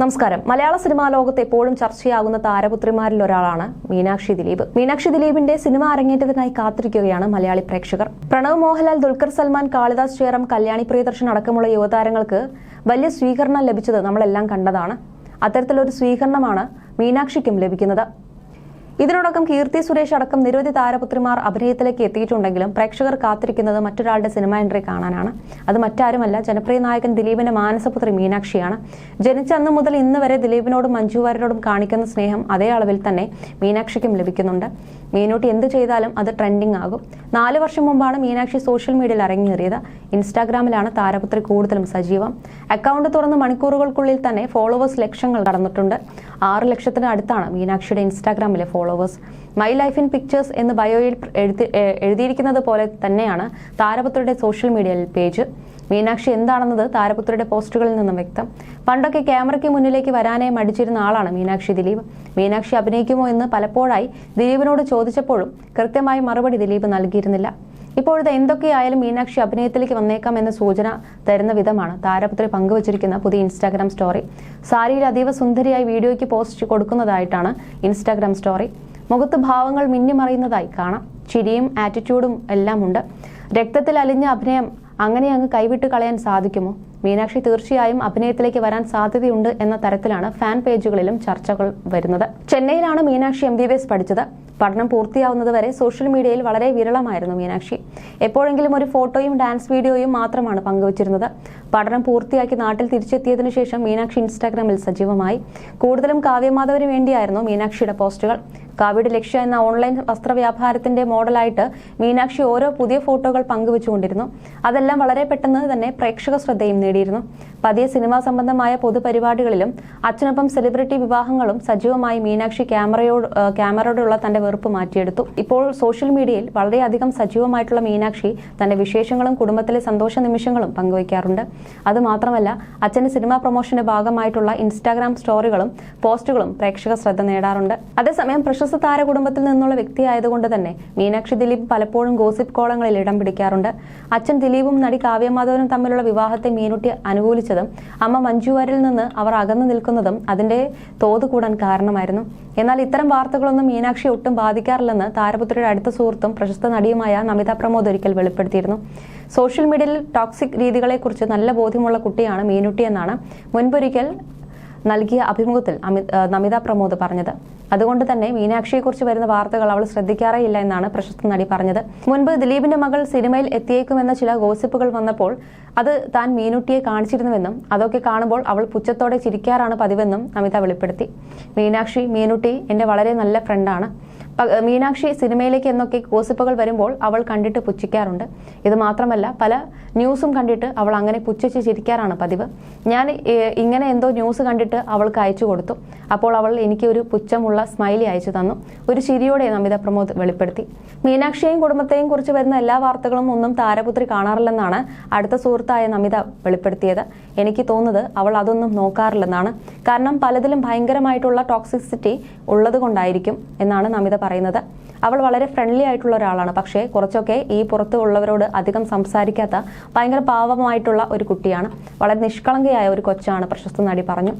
നമസ്കാരം. മലയാള സിനിമാ ലോകത്ത് എപ്പോഴും ചർച്ചയാകുന്ന താരപുത്രിമാരിൽ ഒരാളാണ് മീനാക്ഷി ദിലീപ്. മീനാക്ഷി ദിലീപിന്റെ സിനിമ അരങ്ങേറ്റത്തിനായി കാത്തിരിക്കുകയാണ് മലയാളി പ്രേക്ഷകർ. പ്രണവ് മോഹൻലാൽ ദുൽഖർ സൽമാൻ കാളിദാസ് ചേറം കല്യാണി പ്രിയദർശൻ അടക്കമുള്ള യുവതാരങ്ങൾക്ക് വലിയ സ്വീകരണം ലഭിച്ചത് നമ്മളെല്ലാം കണ്ടതാണ്. അത്തരത്തിലൊരു സ്വീകരണമാണ് മീനാക്ഷിക്കും ലഭിക്കുന്നത്. ഇതിനോടകം കീർത്തി സുരേഷ് അടക്കം നിരവധി താരപുത്രിമാർ അഭിനയത്തിലേക്ക് എത്തിയിട്ടുണ്ടെങ്കിലും പ്രേക്ഷകർ കാത്തിരിക്കുന്നത് മറ്റൊരാളുടെ സിനിമ എൻട്രി കാണാനാണ്. അത് മറ്റാരുമല്ല ജനപ്രിയ നായകൻ ദിലീപിന്റെ മാനസപുത്രി മീനാക്ഷിയാണ്. ജനിച്ച അന്ന് മുതൽ ഇന്ന് വരെ ദിലീപിനോടും മഞ്ജു വാര്യരോടും കാണിക്കുന്ന സ്നേഹം അതേ അളവിൽ തന്നെ മീനാക്ഷിക്കും ലഭിക്കുന്നുണ്ട്. മീനൂട്ടി എന്ത് ചെയ്താലും അത് ട്രെൻഡിങ് ആകും. നാല് വർഷം മുമ്പാണ് മീനാക്ഷി സോഷ്യൽ മീഡിയയിൽ അരങ്ങേറിയത്. ഇൻസ്റ്റാഗ്രാമിലാണ് താരപുത്രി കൂടുതലും സജീവം. അക്കൗണ്ട് തുറന്ന് മണിക്കൂറുകൾക്കുള്ളിൽ തന്നെ ഫോളോവേഴ്സ് ലക്ഷങ്ങൾ കടന്നിട്ടുണ്ട്. ആറ് ലക്ഷത്തിന് അടുത്താണ് മീനാക്ഷിയുടെ ഇൻസ്റ്റാഗ്രാമിലെ followers. My life in pictures എന്ന് ബയോയിൽ എഴുതി എഴുതിയിരിക്കുന്നത് പോലെ തന്നെയാണ് താരപുത്രയുടെ സോഷ്യൽ മീഡിയ പേജ്. മീനാക്ഷി എന്താണെന്നത് താരപുത്രയുടെ പോസ്റ്റുകളിൽ നിന്നും വ്യക്തം. പണ്ടൊക്കെ ക്യാമറയ്ക്ക് മുന്നിലേക്ക് വരാനേ മടിച്ചിരുന്ന ആളാണ് മീനാക്ഷി ദിലീപ്. മീനാക്ഷി അഭിനയിക്കുമോ എന്ന് പലപ്പോഴായി ദിലീപിനോട് ചോദിച്ചപ്പോഴും കൃത്യമായി മറുപടി ദിലീപ് നൽകിയിരുന്നില്ല. ഇപ്പോഴത്തെ എന്തൊക്കെയായാലും മീനാക്ഷി അഭിനയത്തിലേക്ക് വന്നേക്കാം എന്ന സൂചന തരുന്ന വിധമാണ്. താരപുത്രി പങ്കുവച്ചിരിക്കുന്ന പുതിയ ഇൻസ്റ്റാഗ്രാം സ്റ്റോറി സാരിയിൽ അതീവ സുന്ദരിയായി വീഡിയോയ്ക്ക് പോസ്റ്റ് കൊടുക്കുന്നതായിട്ടാണ് ഇൻസ്റ്റാഗ്രാം സ്റ്റോറി മുഖത്ത് ഭാവങ്ങൾ മിന്നിമറിയുന്നതായി കാണാം. ചിരിയും ആറ്റിറ്റ്യൂഡും എല്ലാം ഉണ്ട് രക്തത്തിൽ അലിഞ്ഞ അഭിനയം അങ്ങനെ അങ്ങ് കൈവിട്ട് കളയാൻ സാധിക്കുമോ? മീനാക്ഷി തീർച്ചയായും അഭിനയത്തിലേക്ക് വരാൻ സാധ്യതയുണ്ട് എന്ന തരത്തിലാണ് ഫാൻ പേജുകളിലും ചർച്ചകൾ വരുന്നത്. ചെന്നൈയിലാണ് Meenakshi M B B S പഠിച്ചത്. പഠനം പൂർത്തിയാവുന്നതുവരെ സോഷ്യൽ മീഡിയയിൽ വളരെ വിരളമായിരുന്നു മീനാക്ഷി. എപ്പോഴെങ്കിലും ഒരു ഫോട്ടോയും ഡാൻസ് വീഡിയോയും മാത്രമാണ് പങ്കുവച്ചിരുന്നത്. പഠനം പൂർത്തിയാക്കി നാട്ടിൽ തിരിച്ചെത്തിയതിനു ശേഷം മീനാക്ഷി ഇൻസ്റ്റാഗ്രാമിൽ സജീവമായി. കൂടുതലും കാവ്യമാധവന് വേണ്ടിയായിരുന്നു മീനാക്ഷിയുടെ പോസ്റ്റുകൾ. കാവ്യയുടെ ലക്ഷ്യ എന്ന ഓൺലൈൻ വസ്ത്രവ്യാപാരത്തിന്റെ മോഡലായിട്ട് മീനാക്ഷി ഓരോ പുതിയ ഫോട്ടോകൾ പങ്കുവച്ചുകൊണ്ടിരുന്നു. അതെല്ലാം വളരെ പെട്ടെന്ന് തന്നെ പ്രേക്ഷക ശ്രദ്ധയും നേടിയിരുന്നു. പതിയെ സിനിമാ സംബന്ധമായ പൊതുപരിപാടികളിലും അച്ഛനൊപ്പം സെലിബ്രിറ്റി വിവാഹങ്ങളും സജീവമായി മീനാക്ഷി ക്യാമറയോട് ക്യാമറയോടുള്ള തന്റെ വെറുപ്പ് മാറ്റിയെടുത്തു. ഇപ്പോൾ സോഷ്യൽ മീഡിയയിൽ വളരെയധികം സജീവമായിട്ടുള്ള മീനാക്ഷി തന്റെ വിശേഷങ്ങളും കുടുംബത്തിലെ സന്തോഷ നിമിഷങ്ങളും പങ്കുവയ്ക്കാറുണ്ട്. അതുമാത്രമല്ല അച്ഛന്റെ സിനിമാ പ്രൊമോഷന്റെ ഭാഗമായിട്ടുള്ള ഇൻസ്റ്റാഗ്രാം സ്റ്റോറികളും പോസ്റ്റുകളും പ്രേക്ഷക ശ്രദ്ധ നേടാറുണ്ട്. അതേസമയം പ്രശസ്ത താര കുടുംബത്തിൽ നിന്നുള്ള വ്യക്തിയായതുകൊണ്ട് തന്നെ മീനാക്ഷി ദിലീപ് പലപ്പോഴും ഗോസിപ്പ് കോളങ്ങളിൽ ഇടം പിടിക്കാറുണ്ട്. അച്ഛൻ ദിലീപും നടി കാവ്യമാധവനും തമ്മിലുള്ള വിവാഹത്തെ മീനുട്ടി അനുകൂലിച്ചതും അമ്മ മഞ്ജുവാരിൽ നിന്ന് അവർ അകന്നു നിൽക്കുന്നതും അതിന്റെ തോത് കൂടാൻ കാരണമായിരുന്നു. എന്നാൽ ഇത്തരം വാർത്തകളൊന്നും മീനാക്ഷി ഒട്ടും ബാധിക്കാറില്ലെന്ന് താരപുത്രിയുടെ അടുത്ത സുഹൃത്തും പ്രശസ്ത നടിയുമായ നമിത പ്രമോദ് ഒരിക്കൽ വെളിപ്പെടുത്തിയിരുന്നു. സോഷ്യൽ മീഡിയയിൽ ടോക്സിക് രീതികളെക്കുറിച്ച് നല്ല ബോധ്യമുള്ള കുട്ടിയാണ് മീനുട്ടി എന്നാണ് മുൻപൊരിക്കൽ നൽകിയ അഭിമുഖത്തിൽ നമിത പ്രമോദ് പറഞ്ഞത്. അതുകൊണ്ട് തന്നെ മീനാക്ഷിയെക്കുറിച്ച് വരുന്ന വാർത്തകൾ അവൾ ശ്രദ്ധിക്കാറേയില്ല എന്നാണ് പ്രശസ്ത നടി പറഞ്ഞത്. മുൻപ് ദിലീപിന്റെ മകൾ സിനിമയിൽ എത്തിയേക്കുമെന്ന ചില ഗോസിപ്പുകൾ വന്നപ്പോൾ അത് താൻ മീനുട്ടിയെ കാണിച്ചിരുന്നുവെന്നും അതൊക്കെ കാണുമ്പോൾ അവൾ പുച്ഛത്തോടെ ചിരിക്കാറാണ് പതിവെന്നും നമിത വെളിപ്പെടുത്തി. മീനാക്ഷി മീനുട്ടി എന്റെ വളരെ നല്ല ഫ്രണ്ടാണ് മീനാക്ഷി സിനിമയിലേക്ക് എന്നൊക്കെ ഗോസിപ്പുകൾ വരുമ്പോൾ അവൾ കണ്ടിട്ട് പുച്ഛിക്കാറുണ്ട്. ഇത് മാത്രമല്ല പല ന്യൂസും കണ്ടിട്ട് അവൾ അങ്ങനെ പുച്ഛിച്ച് ചിരിക്കാറാണ് പതിവ്. ഞാൻ ഇങ്ങനെ എന്തോ ന്യൂസ് കണ്ടിട്ട് അവൾക്ക് അയച്ചു കൊടുത്തു. അപ്പോൾ അവൾ എനിക്ക് ഒരു പുച്ഛമുള്ള സ്മൈലി അയച്ചു തന്നു. ഒരു ചിരിയോടെ നമിത പ്രമോദ് വെളിപ്പെടുത്തി. മീനാക്ഷിയെയും കുടുംബത്തെയും കുറിച്ച് വരുന്ന എല്ലാ വാർത്തകളും ഒന്നും താരപുത്രി കാണാറില്ലെന്നാണ് അടുത്ത സുഹൃത്തായ നമിത വെളിപ്പെടുത്തിയത്. എനിക്ക് തോന്നുന്നത് അവൾ അതൊന്നും നോക്കാറില്ലെന്നാണ്. കാരണം പലതിലും ഭയങ്കരമായിട്ടുള്ള ടോക്സിസിറ്റി ഉള്ളത് കൊണ്ടായിരിക്കും എന്നാണ് നമിത പറയുന്നത്. അവൾ വളരെ ഫ്രണ്ട്ലി ആയിട്ടുള്ള ഒരാളാണ്. പക്ഷേ കുറച്ചൊക്കെ ഈ പുറത്ത് ഉള്ളവരോട് അധികം സംസാരിക്കാത്ത ഭയങ്കര പാവമായിട്ടുള്ള ഒരു കുട്ടിയാണ്. വളരെ നിഷ്കളങ്കയായ ഒരു കൊച്ചാണ് പ്രശസ്ത നടി പറഞ്ഞു.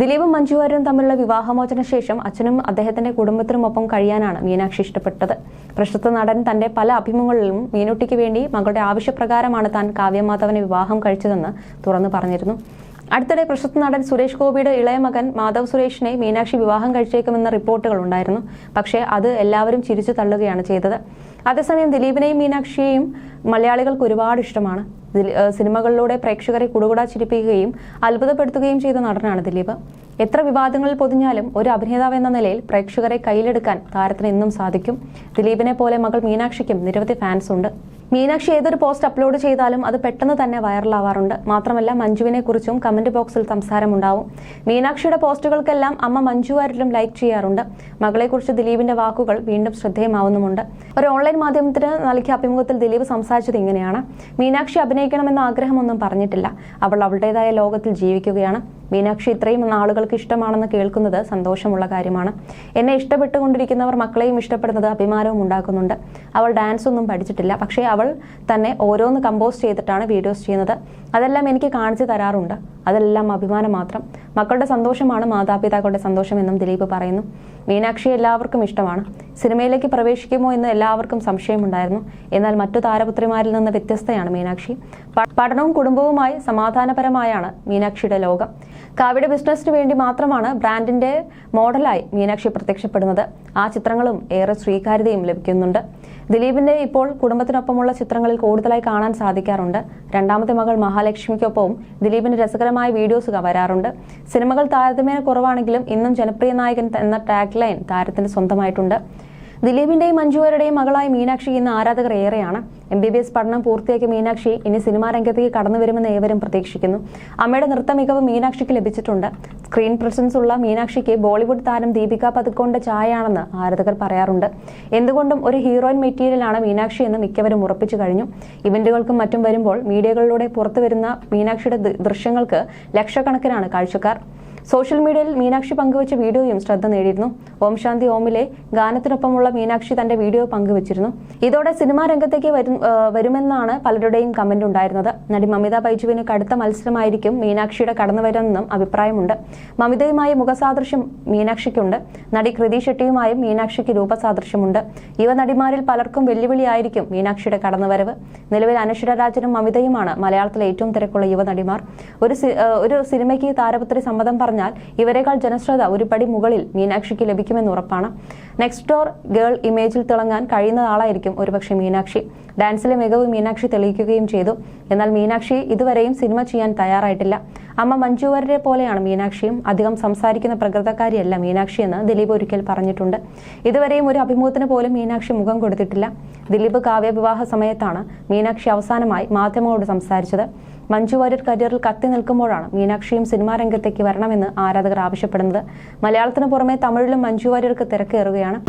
ദിലീപും മഞ്ജു വാര്യരും തമ്മിലുള്ള വിവാഹമോചന ശേഷം അച്ഛനും അദ്ദേഹത്തിന്റെ കുടുംബത്തിനുമൊപ്പം കഴിയാനാണ് മീനാക്ഷി ഇഷ്ടപ്പെട്ടത്. പ്രശസ്ത നടൻ തന്റെ പല അഭിമുഖങ്ങളിലും മീനുട്ടിക്ക് വേണ്ടി മകളുടെ ആവശ്യപ്രകാരമാണ് താൻ കാവ്യമാധവനെ വിവാഹം കഴിച്ചതെന്ന് തുറന്നു പറഞ്ഞിരുന്നു. അടുത്തിടെ പ്രശസ്ത നടൻ സുരേഷ് ഗോപിയുടെ ഇളയ മകൻ മാധവ് സുരേഷിനെ മീനാക്ഷി വിവാഹം കഴിച്ചേക്കുമെന്ന റിപ്പോർട്ടുകൾ ഉണ്ടായിരുന്നു. പക്ഷേ അത് എല്ലാവരും ചിരിച്ചു തള്ളുകയാണ് ചെയ്തത്. അതേസമയം ദിലീപിനെയും മീനാക്ഷിയെയും മലയാളികൾക്ക് ഒരുപാട് ഇഷ്ടമാണ്. സിനിമകളിലൂടെ പ്രേക്ഷകരെ കുടുകുടാ ചിരിപ്പിക്കുകയും അത്ഭുതപ്പെടുത്തുകയും ചെയ്ത നടനാണ് ദിലീപ്. എത്ര വിവാദങ്ങളിൽ പൊതിഞ്ഞാലും ഒരു അഭിനേതാവ് എന്ന നിലയിൽ പ്രേക്ഷകരെ കയ്യിലെടുക്കാൻ താരത്തിന് എന്നും സാധിക്കും. ദിലീപിനെ പോലെ മകൾ മീനാക്ഷിക്കും നിരവധി ഫാൻസ് ഉണ്ട്. മീനാക്ഷി ഏതൊരു പോസ്റ്റ് അപ്ലോഡ് ചെയ്താലും അത് പെട്ടെന്ന് തന്നെ വൈറലാവാറുണ്ട്. മാത്രമല്ല മഞ്ജുവിനെ കുറിച്ചും കമന്റ് ബോക്സിൽ സംസാരമുണ്ടാവും. മീനാക്ഷിയുടെ പോസ്റ്റുകൾക്കെല്ലാം അമ്മ മഞ്ജു ആരിലും ലൈക്ക് ചെയ്യാറുണ്ട്. മകളെക്കുറിച്ച് ദിലീപിന്റെ വാക്കുകൾ വീണ്ടും ശ്രദ്ധേയമാവുന്നുമുണ്ട്. ഒരു ഓൺലൈൻ മാധ്യമത്തിന് നൽകിയ അഭിമുഖത്തിൽ ദിലീപ് സംസാരിച്ചത് ഇങ്ങനെയാണ്. മീനാക്ഷി അഭിനയിക്കണമെന്ന ആഗ്രഹമൊന്നും പറഞ്ഞിട്ടില്ല. അവൾ അവളുടേതായ ലോകത്തിൽ ജീവിക്കുകയാണ്. മീനാക്ഷി ഇത്രയും ആളുകൾക്ക് ഇഷ്ടമാണെന്ന് കേൾക്കുന്നത് സന്തോഷമുള്ള കാര്യമാണ്. എന്നെ ഇഷ്ടപ്പെട്ടുകൊണ്ടിരിക്കുന്നവർ മക്കളെയും ഇഷ്ടപ്പെടുന്നത് അഭിമാനവും ഉണ്ടാക്കുന്നുണ്ട്. അവൾ ഡാൻസ് ഒന്നും പഠിച്ചിട്ടില്ല. പക്ഷേ അവൾ തന്നെ ഓരോന്ന് കമ്പോസ് ചെയ്തിട്ടാണ് വീഡിയോസ് ചെയ്യുന്നത്. അതെല്ലാം എനിക്ക് കാണിച്ചു തരാറുണ്ട്. അതെല്ലാം അഭിമാനം മാത്രം. മക്കളുടെ സന്തോഷമാണ് മാതാപിതാക്കളുടെ സന്തോഷമെന്നും ദിലീപ് പറയുന്നു. മീനാക്ഷി എല്ലാവർക്കും ഇഷ്ടമാണ്. സിനിമയിലേക്ക് പ്രവേശിക്കുമോ എന്ന് എല്ലാവർക്കും സംശയമുണ്ടായിരുന്നു. എന്നാൽ മറ്റു താരപുത്രിമാരിൽ നിന്ന് വ്യത്യസ്തയാണ് മീനാക്ഷി. പഠനവും കുടുംബവുമായി സമാധാനപരമായാണ് മീനാക്ഷിയുടെ ലോകം. കാവ്യയുടെ ബിസിനസ്സിന് വേണ്ടി മാത്രമാണ് ബ്രാൻഡിന്റെ മോഡലായി മീനാക്ഷി പ്രത്യക്ഷപ്പെടുന്നത്. ആ ചിത്രങ്ങളും ഏറെ സ്വീകാര്യതയും ലഭിക്കുന്നുണ്ട്. ദിലീപിന്റെ ഇപ്പോൾ കുടുംബത്തിനൊപ്പമുള്ള ചിത്രങ്ങളിൽ കൂടുതലായി കാണാൻ സാധിക്കാറുണ്ട്. രണ്ടാമത്തെ മകൾ മഹാലക്ഷ്മിക്കൊപ്പവും ദിലീപിന്റെ രസകരമായ വീഡിയോസ് വരാറുണ്ട്. സിനിമകൾ താരതമ്യേന കുറവാണെങ്കിലും ഇന്നും ജനപ്രിയ നായകൻ എന്ന ടാഗ് ലൈൻ താരത്തിന് സ്വന്തമായിട്ടുണ്ട്. ദിലീപിന്റെയും മഞ്ജുവരുടെയും മകളായ മീനാക്ഷി ഇന്ന് ആരാധകർ ഏറെയാണ്. എം ബി ബി എസ് പഠനം പൂർത്തിയാക്കിയ മീനാക്ഷി ഇനി സിനിമാ രംഗത്തേക്ക് കടന്നു വരുമെന്ന് ഏവരും പ്രതീക്ഷിക്കുന്നു. അമ്മയുടെ നൃത്ത മികവ് മീനാക്ഷിക്ക് ലഭിച്ചിട്ടുണ്ട്. സ്ക്രീൻ പ്രസൻസ് ഉള്ള മീനാക്ഷിക്ക് ബോളിവുഡ് താരം ദീപിക പതുക്കോന്റെ ചായയാണെന്ന് ആരാധകർ പറയാറുണ്ട്. എന്തുകൊണ്ടും ഒരു ഹീറോയിൻ മെറ്റീരിയലാണ് മീനാക്ഷി എന്ന് മിക്കവരും ഉറപ്പിച്ചു കഴിഞ്ഞു. ഇവന്റുകൾക്കും മറ്റും വരുമ്പോൾ മീഡിയകളിലൂടെ പുറത്തുവരുന്ന മീനാക്ഷിയുടെ ദൃശ്യങ്ങൾക്ക് ലക്ഷക്കണക്കിനാണ് കാഴ്ചക്കാർ. സോഷ്യൽ മീഡിയയിൽ മീനാക്ഷി പങ്കുവച്ച വീഡിയോയും ശ്രദ്ധ നേടിയിരുന്നു. ഓം ശാന്തി ഓമിലെ ഗാനത്തിനൊപ്പമുള്ള മീനാക്ഷി തന്റെ വീഡിയോ പങ്കുവച്ചിരുന്നു. ഇതോടെ സിനിമാ രംഗത്തേക്ക് വരും വരുമെന്നാണ് പലരുടെയും കമന്റ് ഉണ്ടായിരുന്നത്. നടി മമിത ബൈജുവിന് കടുത്ത മത്സരമായിരിക്കും മീനാക്ഷിയുടെ കടന്നുവരുമെന്നും അഭിപ്രായമുണ്ട്. മമിതയുമായി മുഖസാദൃശ്യം മീനാക്ഷിക്കുണ്ട്. നടി കൃതി ഷെട്ടിയുമായും മീനാക്ഷിക്ക് രൂപസാദൃശ്യമുണ്ട്. യുവ നടിമാരിൽ പലർക്കും വെല്ലുവിളിയായിരിക്കും മീനാക്ഷിയുടെ കടന്നുവരവ്. നിലവിൽ അനശ്വര രാജനും മമിതയുമാണ് മലയാളത്തിലെ ഏറ്റവും തിരക്കുള്ള യുവ നടിമാർ. ഒരു ഒരു സിനിമയ്ക്ക് താരപുത്രി സമ്മതം പറഞ്ഞാൽ ഇവരെക്കാൾ ജനശ്രദ്ധ ഒരുപടി മുകളിൽ മീനാക്ഷിക്ക് ലഭിക്കുമെന്ന് ഉറപ്പാണ്. നെക്സ്റ്റ് ഡോർ ഗേൾ ഇമേജിൽ തിളങ്ങാൻ കഴിയുന്ന ആളായിരിക്കും ഒരുപക്ഷെ മീനാക്ഷി. ഡാൻസിലെ മികവ് മീനാക്ഷി തെളിയിക്കുകയും ചെയ്തു. എന്നാൽ മീനാക്ഷി ഇതുവരെയും സിനിമ ചെയ്യാൻ തയ്യാറായിട്ടില്ല. അമ്മ മഞ്ജു പോലെയാണ് മീനാക്ഷിയും. അധികം സംസാരിക്കുന്ന പ്രകൃതക്കാരിയല്ല മീനാക്ഷി എന്ന് ദിലീപ് ഒരിക്കൽ പറഞ്ഞിട്ടുണ്ട്. ഇതുവരെയും ഒരു അഭിമുഖത്തിന് പോലും മീനാക്ഷി മുഖം കൊടുത്തിട്ടില്ല. ദിലീപ് കാവ്യ വിവാഹ സമയത്താണ് മീനാക്ഷി അവസാനമായി മാധ്യമങ്ങളോട് സംസാരിച്ചത്. മഞ്ജു വാര്യർ കരിയറിൽ കത്തി നിൽക്കുമ്പോഴാണ് മീനാക്ഷിയും സിനിമാ രംഗത്തേക്ക് വരണമെന്ന് ആരാധകർ ആവശ്യപ്പെടുന്നത്. മലയാളത്തിന് പുറമെ തമിഴിലും മഞ്ജു വാര്യർക്ക് തിരക്കേറുകയാണ്.